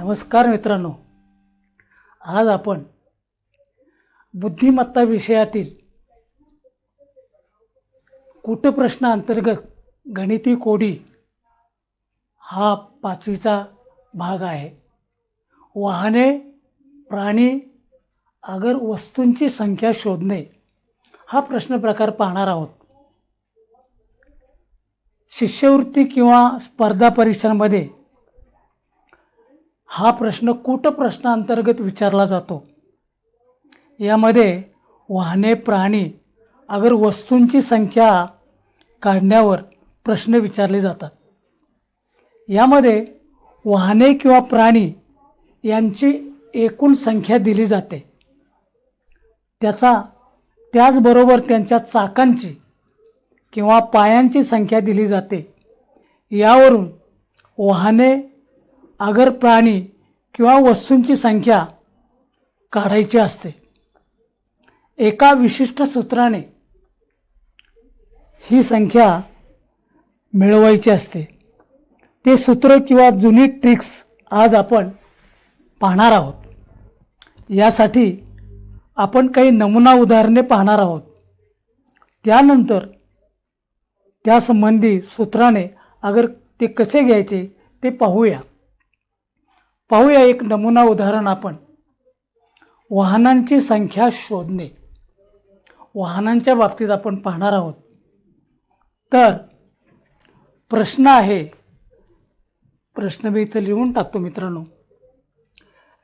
नमस्कार मित्रांनो. आज आपण बुद्धिमत्ता विषयातील कूटप्रश्न अंतर्गत गणिती कोडी हा पाचवीचा भाग आहे. वाहने प्राणी अगर वस्तूंची संख्या शोधणे हा प्रश्न प्रकार पाहणार आहोत. शिष्यवृत्ती किंवा स्पर्धा परीक्षांमध्ये हा प्रश्न कूटप्रश्नांतर्गत विचारला जातो. यामध्ये वाहने प्राणी अगर वस्तूंची संख्या काढण्यावर प्रश्न विचारले जातात. यामध्ये वाहने किंवा प्राणी यांची एकूण संख्या दिली जाते. त्याचा त्याचबरोबर त्यांच्या चाकांची किंवा पायांची संख्या दिली जाते. यावरून वाहने अगर प्राणी किंवा वस्तूंची संख्या काढायची असते. एका विशिष्ट सूत्राने ही संख्या मिळवायची असते. ते सूत्र किंवा जुनी ट्रिक्स आज आपण पाहणार आहोत. यासाठी आपण काही नमुना उदाहरणे पाहणार आहोत. त्यानंतर त्यासंबंधी सूत्राने अगर ते कसे घ्यायचे ते पाहूया. पाहूया एक नमुना उदाहरण आपण. वाहनांची संख्या शोधणे. वाहनांच्या बाबतीत आपण पाहणार आहोत. तर प्रश्न आहे. प्रश्न मी इथं लिहून टाकतो मित्रांनो.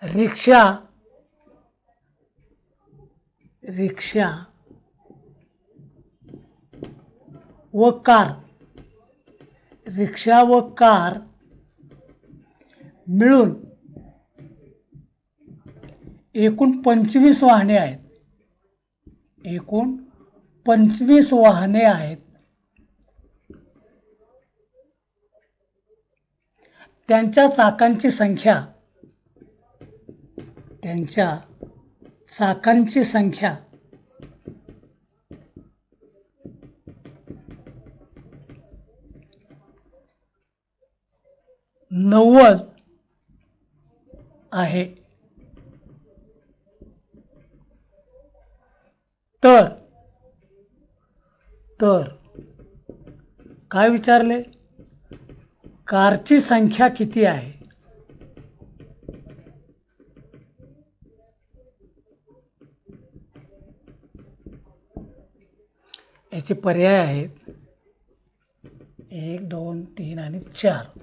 रिक्षा रिक्षा व कार. रिक्षा व कार मिळून एकूण पंचवीस वाहने आहेत. एकूण पंचवीस वाहने आहेत. त्यांच्या चाकांची संख्या त्यांच्या चाकांची संख्या नव्वद आहे. तर तर काय विचारले? कारची संख्या किती आहे? याचे पर्याय आहेत. एक दोन तीन आणि चार.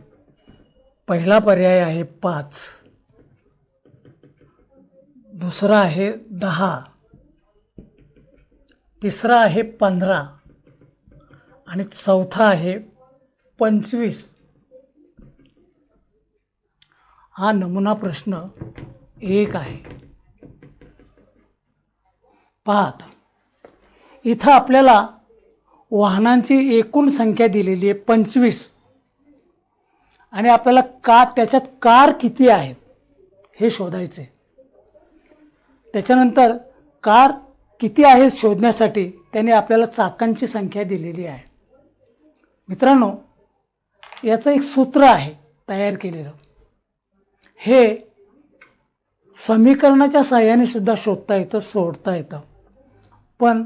पहिला पर्याय आहे पाच. दुसरा आहे दहा. तिसरा आहे पंधरा. आणि चौथा आहे पंचवीस. हा नमुना प्रश्न एक आहे. पाहत. इथं आपल्याला वाहनांची एकूण संख्या दिलेली आहे पंचवीस. आणि आपल्याला का त्याच्यात कार किती आहेत हे शोधायचे. त्याच्यानंतर कार किती आहेत शोधण्यासाठी त्याने आपल्याला चाकांची संख्या दिलेली आहे. मित्रांनो याचं एक सूत्र आहे तयार केलेलं. हे समीकरणाच्या साह्याने सुद्धा शोधता येतं सोडता येतं. पण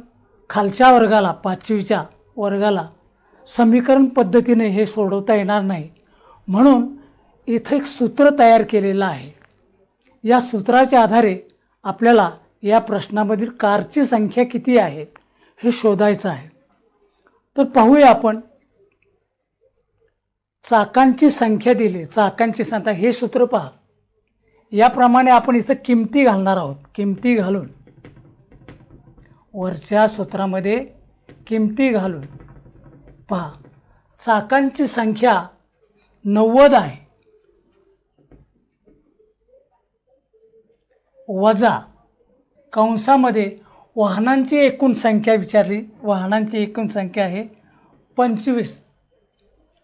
खालच्या वर्गाला पाचवीच्या वर्गाला समीकरण पद्धतीने हे सोडवता येणार नाही. म्हणून इथं एक सूत्र तयार केलेलं आहे. या सूत्राच्या आधारे आपल्याला या प्रश्नामधील कारची संख्या किती आहे हे शोधायचं आहे. तर पाहूया आपण. चाकांची संख्या दिली. चाकांची संख्या. हे सूत्र पहा. याप्रमाणे आपण इथं किमती घालणार आहोत. किमती घालून. वरच्या सूत्रामध्ये किमती घालून. पहा. चाकांची संख्या नव्वद आहे. वजा कंसामध्ये वाहनांची एकूण संख्या विचारली. वाहनांची एकूण संख्या आहे पंचवीस.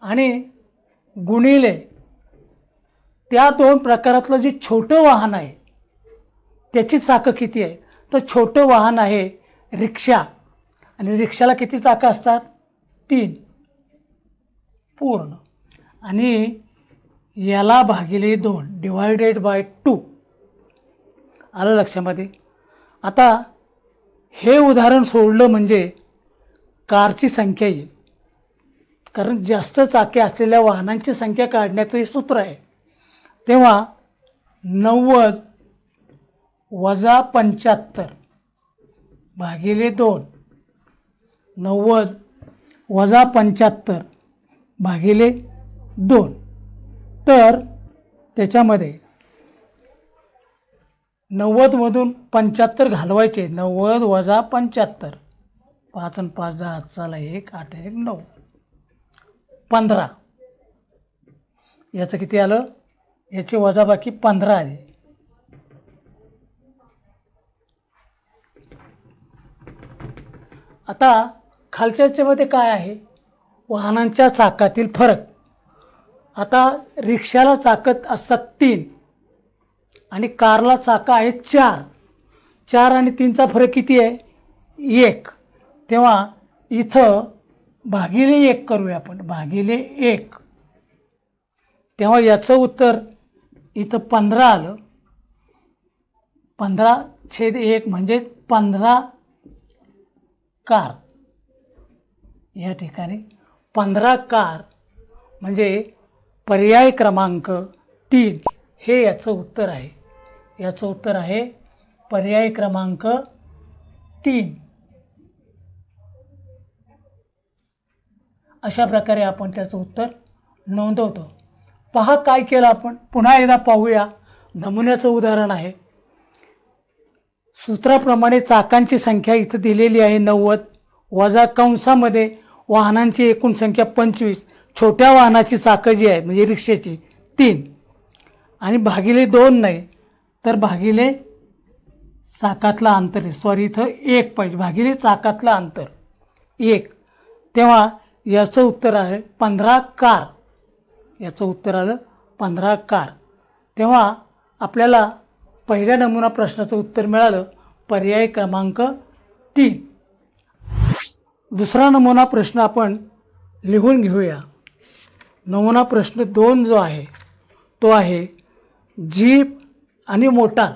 आणि गुणिले त्या दोन प्रकारातलं जे छोटं वाहन आहे त्याची चाकं किती आहे? तर छोटं वाहन आहे रिक्षा. आणि रिक्षाला किती चाकं असतात? तीन. पूर्ण. आणि याला भागिले दोन डिवायडेड बाय टू आलं लक्षामध्ये? आता हे उदाहरण सोडलं म्हणजे कारची संख्या येईल. कारण जास्त चाके असलेल्या वाहनांची संख्या काढण्याचं हे सूत्र आहे. तेव्हा नव्वद वजा पंच्याहत्तर भागिले दोन. नव्वद वजा पंच्याहत्तर भागिले दोन. तर त्याच्यामध्ये नव्वदमधून पंच्याहत्तर घालवायचे. नव्वद वजा पंच्याहत्तर. पाच आणि पाच दहा चाला एक आठ एक नऊ. पंधरा. याचं किती आलं? याचे वजाबाकी पंधरा आहे. आता खालच्याच्यामध्ये काय आहे? वाहनांच्या चाकातील फरक. आता रिक्षाला चाकत असतात तीन. आणि कारला चाका आहे चार. चार आणि तीनचा फरक किती आहे? एक. तेव्हा इथं भागिले एक करूया आपण. भागिले एक. तेव्हा याचं उत्तर इथं पंधरा आलं. पंधरा छेद एक म्हणजे पंधरा कार. या ठिकाणी पंधरा कार म्हणजे पर्याय क्रमांक तीन. हे याचं उत्तर आहे. याचं उत्तर आहे पर्याय क्रमांक तीन. अशा प्रकारे आपण त्याचं उत्तर नोंदवतो. पहा काय केलं आपण. पुन्हा एकदा पाहूया. नमुन्याचं उदाहरण आहे. सूत्राप्रमाणे चाकांची संख्या इथं दिलेली आहे नव्वद. वजा कंसामध्ये वाहनांची एकूण संख्या पंचवीस. छोट्या वाहनाची चाकं जी आहे म्हणजे रिक्षेची तीन. आणि भागिले दोन नाही. तर भागिले चाकातलं अंतर आहे. सॉरी इथं एक पाहिजे. भागिले चाकातलं अंतर. एक. तेव्हा याचं उत्तर आहे पंधरा कार. याचं उत्तर आलं पंधरा कार. तेव्हा आपल्याला पहिल्या नमुना प्रश्नाचं उत्तर मिळालं पर्याय क्रमांक तीन. दुसरा नमुना प्रश्न आपण लिहून घेऊया. नमुना प्रश्न दोन जो आहे तो आहे जीप आणि मोटार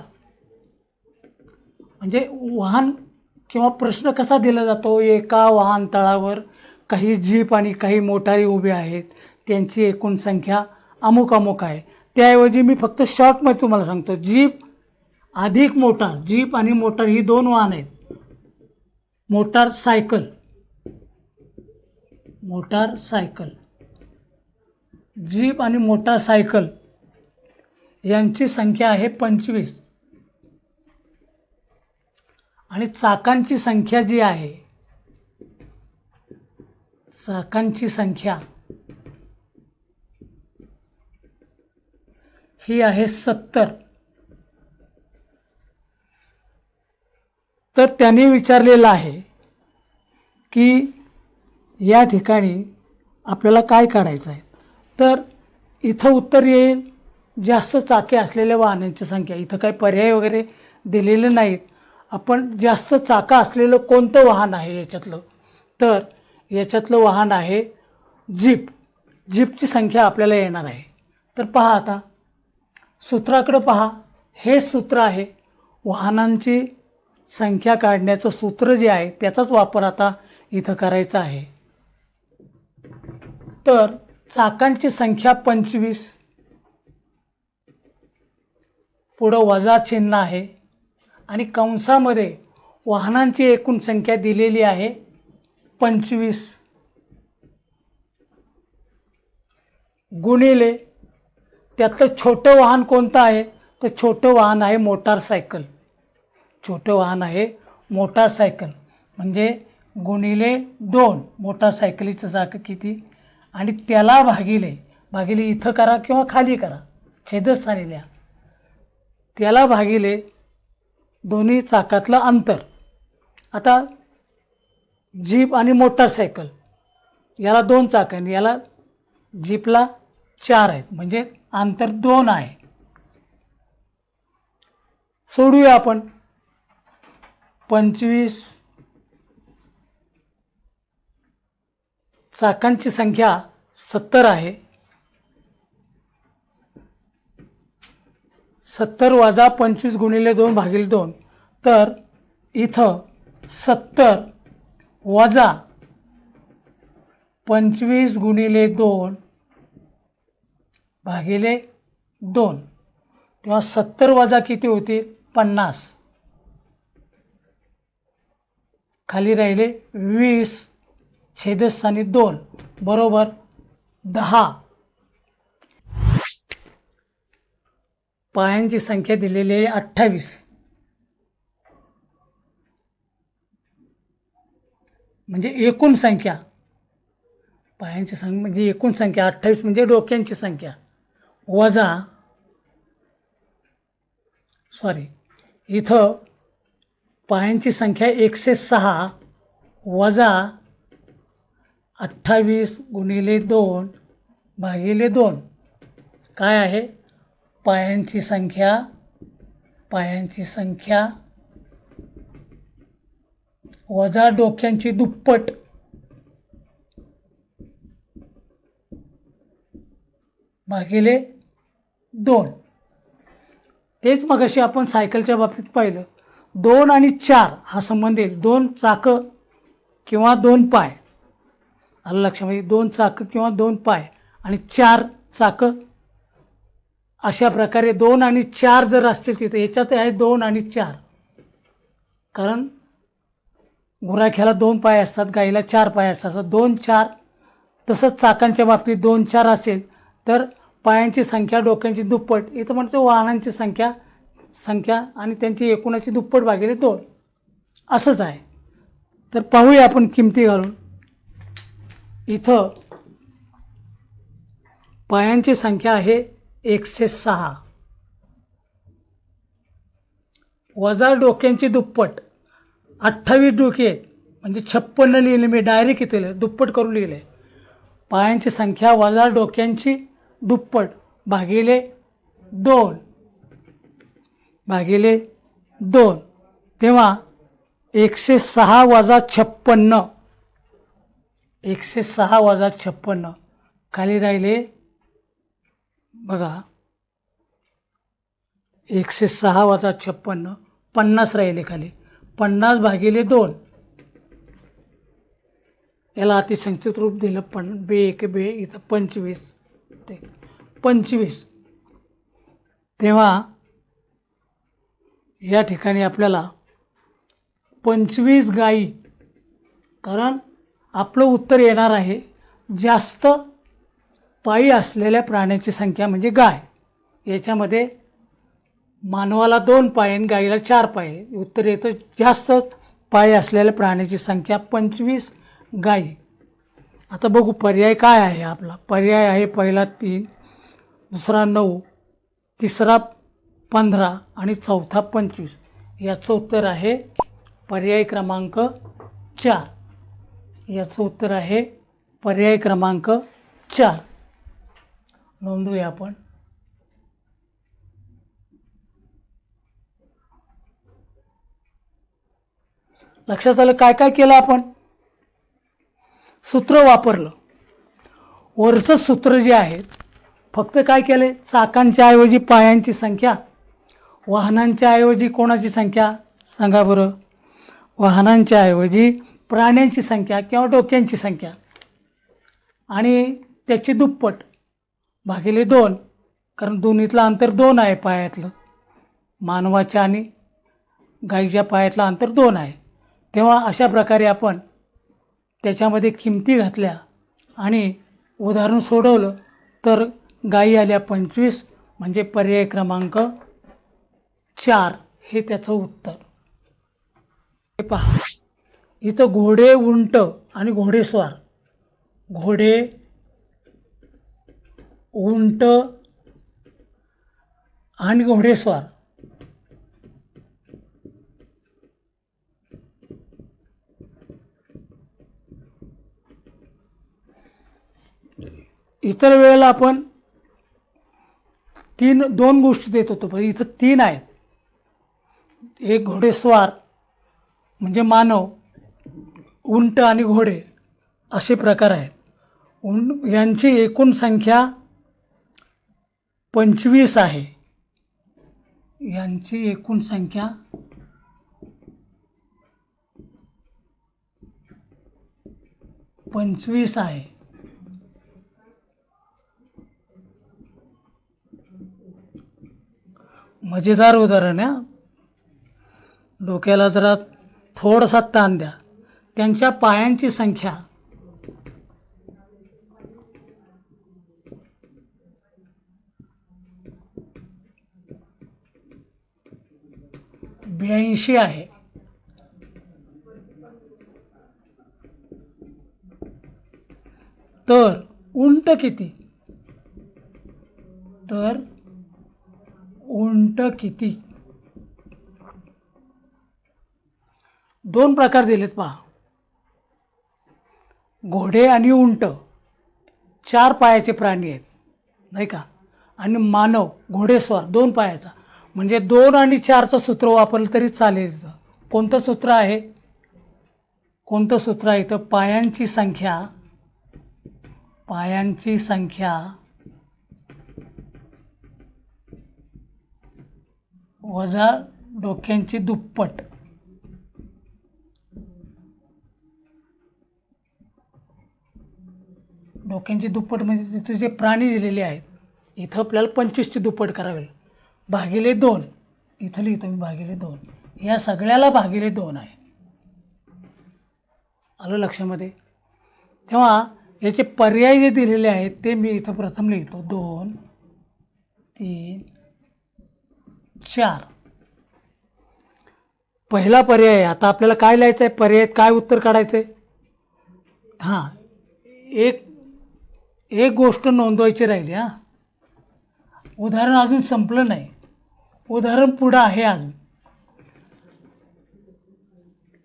म्हणजे वाहन किंवा प्रश्न कसा दिला जातो? एका वाहनतळावर काही जीप आणि काही मोटारी उभे आहेत. त्यांची एकूण संख्या अमुक अमुक आहे. त्याऐवजी मी फक्त शॉर्टमध्ये तुम्हाला सांगतो. जीप अधिक मोटार जीप आणि मोटार ही दोन वाहन आहेत. Motorcycle. Motorcycle. Jeep आणि मोटार सायकल. यांची संख्या आहे पंचवीस. आणि चाकांची संख्या जी आहे चाकांची संख्या ही आहे सत्तर. तर त्यांनी विचारलेलं आहे की या ठिकाणी आपल्याला काय काढायचं आहे तर इथं उत्तर येईल. जास्त चाके असलेल्या वाहनांची संख्या. इथं काही पर्याय वगैरे दिलेले नाहीत. आपण जास्त चाका असलेलं कोणतं वाहन आहे याच्यातलं? तर याच्यातलं वाहन आहे जीप. जीपची संख्या आपल्याला येणार आहे. तर पहा आता. सूत्राकडं पहा. हे सूत्र आहे. वाहनांची संख्या काढण्याचं सूत्र जे आहे त्याचाच वापर आता इथं करायचा आहे. तर चाकांची संख्या पंचवीस पुढं वजा चिन्ह आहे. आणि कंसामध्ये वाहनांची एकूण संख्या दिलेली आहे पंचवीस. गुणिले त्यातलं छोटं वाहन कोणतं आहे? तर छोटं वाहन आहे मोटारसायकल छोटं वाहन आहे मोटारसायकल म्हणजे गुणिले दोन मोटारसायकलीचं जागा किती? आणि त्याला भागिले भागिले इथं करा किंवा खाली करा. छेदस्थानी लिहा त्याला भागिले दोन्ही चाकातलं अंतर. आता जीप आणि मोटारसायकल याला दोन चाक आहेत याला जीपला चार आहेत. म्हणजे अंतर दोन आहे. सोडूया आपण. पंचवीस चाकांची संख्या सत्तर आहे. सत्तर वजा पंचवीस गुणिले दोन भागिले दोन. तर इथं सत्तर वजा पंचवीस गुणिले दोन भागिले दोन. तेव्हा सत्तर वजा किती होती? पन्नास. खाली राहिले वीस छेदस्थानी दोन. बरोबर दहा. पायांची संख्या दिलेली आहे अठ्ठावीस. म्हणजे एकूण संख्या. पायांची संख्या म्हणजे एकूण संख्या अठ्ठावीस म्हणजे डोक्यांची संख्या. वजा सॉरी इथं पायांची संख्या एकशे सहा वजा अठ्ठावीस गुणिले दोन भागिले दोन. काय आहे? पायांची संख्या पायांची संख्या. वजा डोक्यांची दुप्पट. भागिले दोन. तेच मगाशी आपण सायकलच्या बाबतीत पाहिलं. दोन आणि चार हा संबंध येईल. दोन चाकं किंवा दोन पाय. आलं लक्षामध्ये? दोन चाकं किंवा दोन पाय आणि चार चाकं अशा प्रकारे दोन आणि चार जर असतील तिथे याच्यात आहे दोन आणि चार. कारण गुराख्याला दोन पाय असतात गाईला चार पाय असतात. दोन चार तसंच चाकांच्या बाबतीत दोन चार असेल तर पायांची संख्या डोक्यांची दुप्पट इथं म्हणतो वाहनांची संख्या संख्या आणि त्यांची एकूणाची दुप्पट भागिले दोन. असंच आहे. तर पाहूया आपण किमती घालून. इथं पायांची संख्या आहे एकशे सहा. वजा डोक्यांची दुप्पट. अठ्ठावीस डोके म्हणजे छप्पन्न लिहिले. मी डायरेक्ट इथे दुप्पट करून लिहिले. पायांची संख्या वजा डोक्यांची दुप्पट भागिले दोन. भागिले दोन. तेव्हा एकशे सहा वजा छप्पन्न. एकशे सहा वजा छप्पन्न. खाली राहिले बघा. एकशे सहा वजा छप्पन्न पन्नास राहिले खाली. पन्नास भागिले दोन. याला अतिसंक्षित रूप दिलं पण बे एक बे इथं पंचवीस. ते पंचवीस. तेव्हा या ठिकाणी आपल्याला पंचवीस गायी. कारण आपलं उत्तर येणार आहे जास्त पायी असलेल्या प्राण्याची संख्या म्हणजे गाय. याच्यामध्ये मानवाला दोन पाय आणि गाईला चार पाय उत्तर येतं जास्त पाय असलेल्या प्राण्याची संख्या पंचवीस गायी. आता बघू पर्याय काय आहे आपला. पर्याय आहे पहिला तीन दुसरा नऊ तिसरा पंधरा आणि चौथा पंचवीस. याचं उत्तर आहे पर्याय क्रमांक चार. याचं उत्तर आहे पर्याय क्रमांक चार. नोंदवूया आपण. लक्षात आलं काय काय केलं आपण? सूत्र वापरलं. वरचं सूत्र जे आहे फक्त काय केले? चाकांच्या ऐवजी पायांची संख्या वाहनांच्या ऐवजी कोणाची संख्या? सांगा बरं. वाहनांच्या ऐवजी प्राण्यांची संख्या किंवा डोक्यांची संख्या. आणि त्याची दुप्पट. भागिले दोन. कारण दोन्हीतलं अंतर दोन आहे पायातलं. मानवाच्या आणि गाईच्या पायातलं अंतर दोन आहे. तेव्हा अशा प्रकारे आपण त्याच्यामध्ये किमती घातल्या आणि उदाहरण सोडवलं तर गायी आल्या पंचवीस म्हणजे पर्याय क्रमांक चार हे त्याचं उत्तर. हे पहा. इथं घोडे उंट आणि घोडेस्वार. घोडे उंट आणि घोडेस्वार. इतर वेळेला आपण तीन दोन गोष्टी देत होतो पण इथं तीन आहेत. एक घोडेस्वार म्हणजे मानव उंट आणि घोडे असे प्रकार आहेत. उंट यांची एकूण संख्या पंचवीस आहे. यांची एकूण संख्या पंचवीस आहे. मजेदार उदाहरण आहे डोक्याला जरा थोडासा ताण द्या. त्यांच्या पायांची संख्या ब्याऐंशी आहे. तर उंट किती? तर उंट किती? दोन प्रकार दिलेत पहा. घोडे आणि उंट. चार पायाचे प्राणी आहेत नाही का? आणि मानव घोडेस्वार दोन पायाचा. म्हणजे दोन आणि चारचं सूत्र वापरलं तरी चालेल इथं. कोणतं सूत्र आहे? कोणतं सूत्र आहे इथं? पायांची संख्या पायांची संख्या वजा डोक्यांची दुप्पट. डोक्यांची दुप्पट म्हणजे तिथे जे प्राणी दिलेले आहेत इथं आपल्याला पंचवीसची दुप्पट करावी लागेल. भागिले दोन. इथं लिहितो मी भागिले दोन. या सगळ्याला भागिले दोन आहे. आलं लक्षामध्ये? तेव्हा याचे पर्याय जे दिलेले आहेत ते मी इथं प्रथम लिहितो. दोन तीन चार. पहिला पर्याय आहे. आता आपल्याला काय लिहायचं आहे? पर्यायात काय उत्तर काढायचं आहे हां. एक एक गोष्ट नोंदवायची राहिली हां. उदाहरण अजून संपलं नाही. उदाहरण पुढं आहे अजून.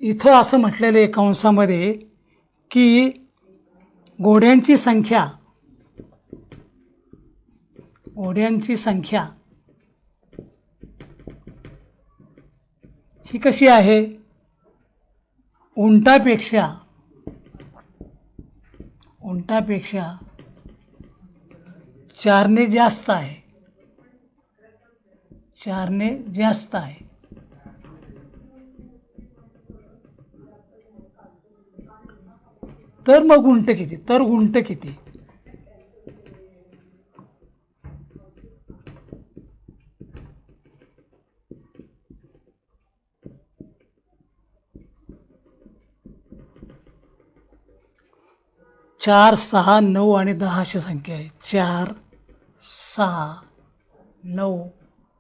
इथं असं म्हटलेलं आहे कंसामध्ये की घोड्यांची संख्या घोड्यांची संख्या ही कशी आहे? उंटापेक्षा उंटापेक्षा चारने जास्त आहे. चारने जास्त आहे. तर मग उंट किती? तर उंट किती? चार सहा नऊ आणि दहा अशी संख्या आहे. चार सहा नऊ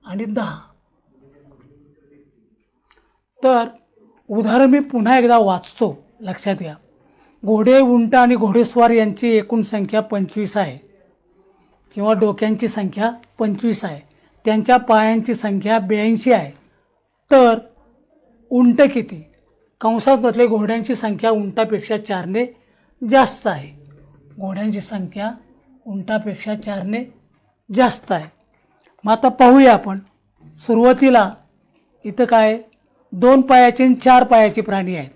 आणि दहा. तर उदाहरण मी पुन्हा एकदा वाचतो. लक्षात घ्या. घोडे उंट आणि घोडेस्वार यांची एकूण संख्या पंचवीस आहे. किंवा डोक्यांची संख्या पंचवीस आहे. त्यांच्या पायांची संख्या ब्याऐंशी आहे. तर उंट किती? कंसात बदले घोड्यांची संख्या उंटापेक्षा चारने जास्त आहे. घोड्यांची संख्या उंटापेक्षा चारने जास्त आहे. मग आता पाहूया आपण. सुरुवातीला इथं काय? दोन पायाचे आणि चार पायाचे प्राणी आहेत.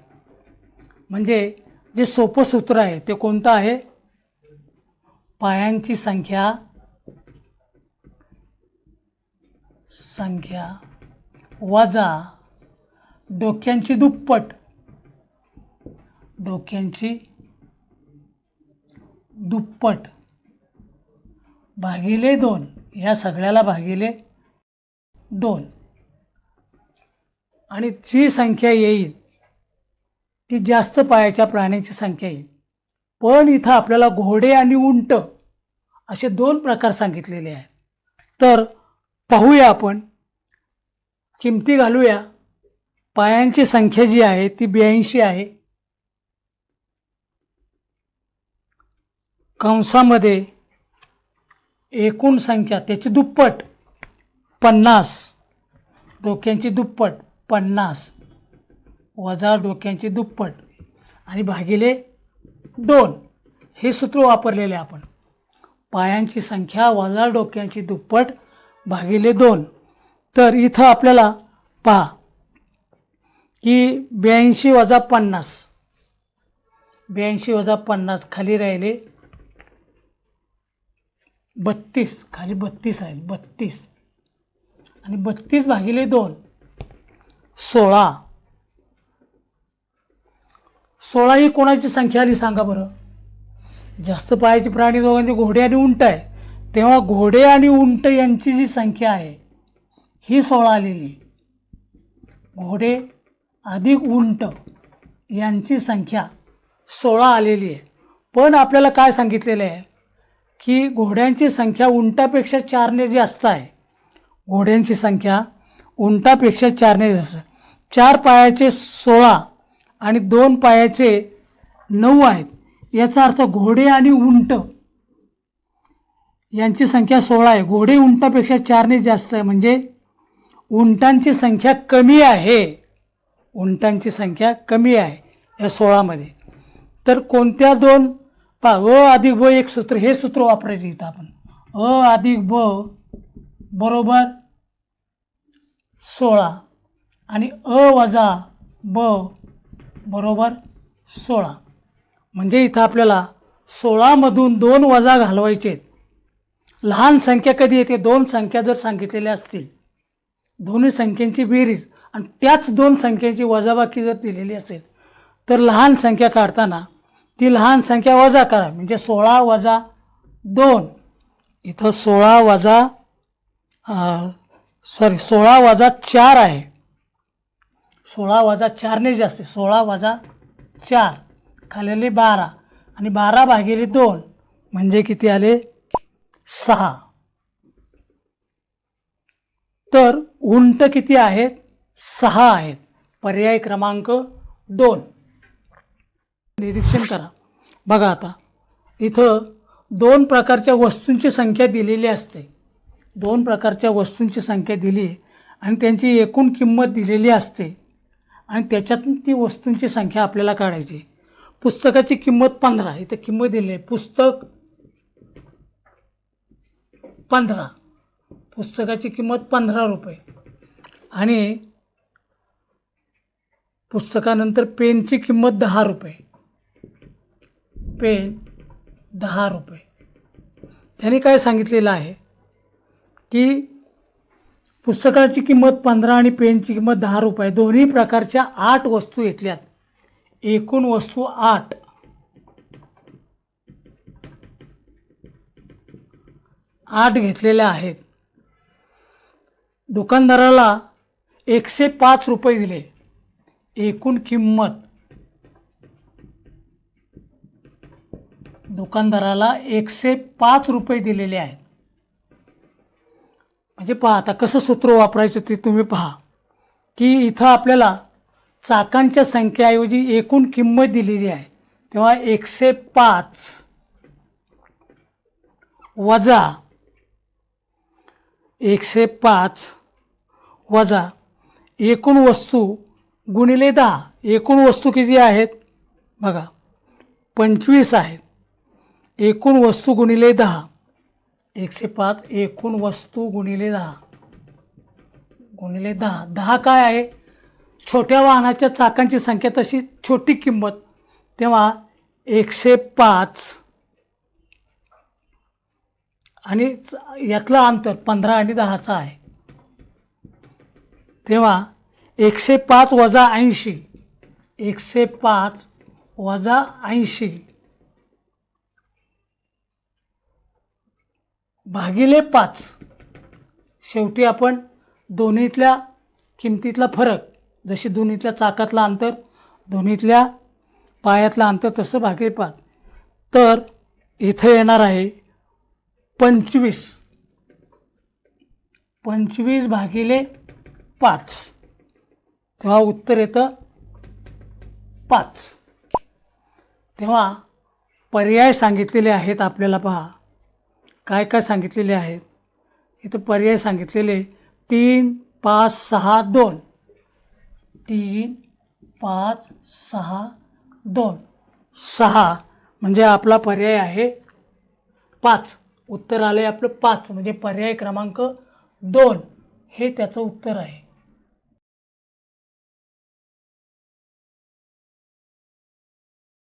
म्हणजे जे सोपं सूत्र आहे ते कोणतं आहे? पायांची संख्या संख्या वजा डोक्यांची दुप्पट. डोक्यांची दुप्पट भागिले दोन. ह्या सगळ्याला भागिले दोन. आणि जी संख्या येईल ती जास्त पायाच्या प्राण्यांची संख्या येईल. पण इथं आपल्याला घोडे आणि उंट असे दोन प्रकार सांगितलेले आहेत. तर पाहूया आपण. किमती घालूया. पायांची संख्या जी आहे ती ब्याऐंशी आहे. कंसामध्ये एकूण संख्या त्याची दुप्पट पन्नास. डोक्यांची दुप्पट पन्नास. वजा डोक्यांची दुप्पट आणि भागिले दोन. हे सूत्र वापरलेले आपण. पायांची संख्या वजा डोक्यांची दुप्पट भागिले दोन. तर इथं आपल्याला पहा की ब्याऐंशी वजा पन्नास. ब्याऐंशी वजा पन्नास खाली राहिले बत्तीस खाली बत्तीस आहे बत्तीस. आणि बत्तीस भागिले दोन सोळा. सोळा ही कोणाची संख्या आली सांगा बरं? जास्त पायाचे प्राणी दोघांचे घोडे आणि उंट आहे. तेव्हा घोडे आणि उंट यांची जी संख्या आहे ही सोळा आलेली. आहे. घोडे अधिक उंट यांची संख्या सोळा आलेली आहे. पण आपल्याला काय सांगितलेलं आहे? की घोड्यांची संख्या उंटापेक्षा चारने जास्त आहे. घोड्यांची संख्या उंटापेक्षा चारने जास्त आहे. चार पायाचे सोळा आणि दोन पायाचे नऊ आहेत. याचा अर्थ घोडे आणि उंट यांची संख्या सोळा आहे. घोडे उंटापेक्षा चारने जास्त आहे. म्हणजे उंटांची संख्या कमी आहे. उंटांची संख्या कमी आहे या सोळामध्ये. तर कोणत्या दोन पा अ अधिक ब एक सूत्र हे सूत्र वापरायचं इथं आपण. अ अधिक ब बरोबर सोळा आणि अ वजा ब बरोबर सोळा. म्हणजे इथं आपल्याला सोळामधून दोन वजा घालवायचे आहेत. लहान संख्या कधी येते? दोन संख्या जर सांगितलेल्या असतील. दोन्ही संख्यांची बेरीज आणि त्याच दोन संख्यांची वजाबाकी जर दिलेली असेल तर लहान संख्या काढताना ती लहान संख्या वजा करा. म्हणजे सोळा वजा दोन. इथं सोळा वजा सॉरी सोळा वजा चार आहे. सोळा वजा चारने जास्त सोळा वजा चार. खालेले बारा. आणि बारा भागिले दोन. म्हणजे किती आले? सहा. तर उंट किती आहेत? सहा आहेत. पर्याय क्रमांक दोन. निरीक्षण करा. बघा आता इथं दोन प्रकारच्या वस्तूंची संख्या दिलेली असते. दोन प्रकारच्या वस्तूंची संख्या दिली आहे आणि त्यांची एकूण किंमत दिलेली असते आणि त्याच्यातून ती वस्तूंची संख्या आपल्याला काढायची. पुस्तकाची किंमत पंधरा इथं किंमत दिली आहे. पुस्तक पंधरा. पुस्तकाची किंमत पंधरा रुपये. आणि पुस्तकानंतर पेनची किंमत दहा रुपये. पेन दहा रुपये. त्याने काय सांगितलेलं आहे? की पुस्तकाची किंमत पंधरा आणि पेनची किंमत दहा रुपये. दोन्ही प्रकारच्या आठ वस्तू घेतल्यात. एकूण वस्तू आठ. आठ घेतलेल्या आहेत. दुकानदाराला एकशे पाच रुपये दिले. एकूण किंमत दुकानदाराला एकशे पाच रुपये दिलेले आहेत. म्हणजे पहा आता कसं सूत्र वापरायचं ते तुम्ही पहा. की इथं आपल्याला चाकांच्या संख्येऐवजी एकूण किंमत दिलेली आहे. तेव्हा एकशे पाच वजा एकशे पाच वजा एकूण वस्तू गुणिले दहा. एकूण वस्तू किती आहेत? बघा पंचवीस आहेत. एकूण वस्तू गुणिले दहा. एकशे पाच एकूण वस्तू गुणिले दहा. गुणिले दहा. दहा काय आहे? छोट्या वाहनाच्या चाकांची संख्या तशी छोटी किंमत. तेव्हा एकशे पाच आणि यातलं अंतर पंधरा आणि दहाचं आहे. तेव्हा एकशे पाच वजा ऐंशी. एकशे पाच वजा ऐंशी. भागिले पाच. शेवटी आपण दोन्हीतल्या किमतीतला फरक जशी दोन्हीतल्या चाकातलं अंतर दोन्हीतल्या पायातलं अंतर तसं भागिले पाच. तर इथं येणार आहे पंचवीस. पंचवीस भागिले पाच. तेव्हा उत्तर येतं पाच. तेव्हा पर्याय सांगितलेले आहेत आपल्याला पहा. काय काय सांगितलेले आहेत इथं पर्याय सांगितलेले तीन पाच सहा दोन. तीन पाच सहा दोन. सहा म्हणजे आपला पर्याय आहे पाच. उत्तर आलं आहे आपलं पाच म्हणजे पर्याय क्रमांक दोन. हे त्याचं उत्तर आहे.